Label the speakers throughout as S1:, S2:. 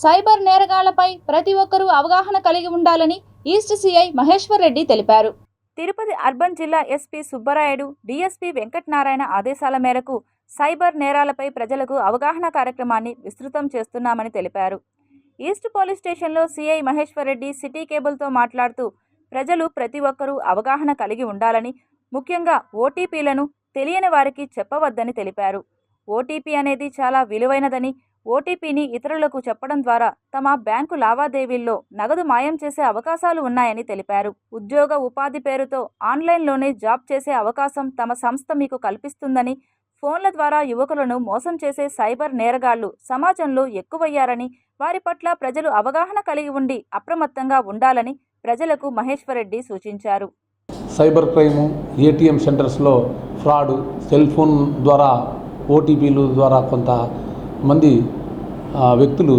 S1: Cyber నేరగాళ్ళపై ప్రతి ఒక్కరూ అవగాహన కలిగి ఉండాలని ఈస్ట్ సిఐ మహేశ్వర్ రెడ్డి తెలిపారు. తిరుపతి అర్బన్ జిల్లా ఎస్పీ సుబ్బరాయుడు డీఎస్పీ వెంకటనారాయణ ఆదేశాల మేరకు సైబర్ నేరాలపై ప్రజలకు అవగాహన కార్యక్రమాన్ని విస్తృతం చేస్తున్నామని తెలిపారు. ఈస్ట్ పోలీస్ స్టేషన్లో సిఐ మహేశ్వర్ రెడ్డి సిటీ కేబుల్తో మాట్లాడుతూ ప్రజలు ప్రతి ఒక్కరూ అవగాహన కలిగి ఉండాలని ముఖ్యంగా ఓటీపీలను తెలియని వారికి చెప్పవద్దని తెలిపారు. ఓటీపీ అనేది చాలా విలువైనదని ఓటీపీని ఇతరులకు చెప్పడం ద్వారా తమ బ్యాంకు లావాదేవీల్లో నగదు మాయం చేసే అవకాశాలు ఉన్నాయని తెలిపారు. ఉద్యోగ ఉపాధి పేరుతో ఆన్లైన్లోనే జాబ్ చేసే అవకాశం తమ సంస్థ మీకు కల్పిస్తుందని ఫోన్ల ద్వారా యువకులను మోసం చేసే సైబర్ నేరగాళ్ళు సమాజంలో ఎక్కువయ్యారని వారి పట్ల ప్రజలు అవగాహన కలిగి ఉండి అప్రమత్తంగా ఉండాలని ప్రజలకు మహేశ్వరరెడ్డి సూచించారు.
S2: సైబర్ క్రైము ఏటీఎం సెంటర్స్లో ఫ్రాడ్ సెల్ ఫోన్ ద్వారా ఓటీపీలు ద్వారా కొంతమంది వ్యక్తులు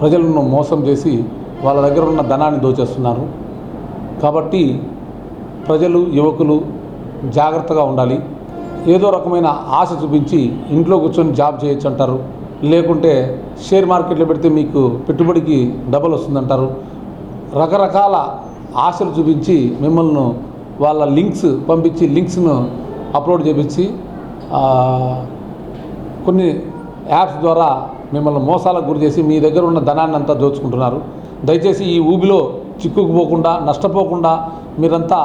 S2: ప్రజలను మోసం చేసి వాళ్ళ దగ్గర ఉన్న ధనాన్ని దోచేస్తున్నారు. కాబట్టి ప్రజలు యువకులు జాగ్రత్తగా ఉండాలి. ఏదో రకమైన ఆశ చూపించి ఇంట్లో కూర్చొని జాబ్ చేయొచ్చు అంటారు లేకుంటే షేర్ మార్కెట్లో పెడితే మీకు పెట్టుబడికి డబల్ వస్తుందంటారు. రకరకాల ఆశలు చూపించి మిమ్మల్ని వాళ్ళ లింక్స్ పంపించి లింక్స్ను అప్లోడ్ చేపించి కొన్ని యాప్స్ ద్వారా మిమ్మల్ని మోసాలకు గురి చేసి మీ దగ్గర ఉన్న ధనాన్ని అంతా దోచుకుంటున్నారు. దయచేసి ఈ ఊబిలో చిక్కుకుపోకుండా నష్టపోకుండా మీరంతా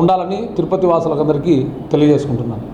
S2: ఉండాలని తిరుపతి వాసులకందరికీ తెలియజేసుకుంటున్నాను.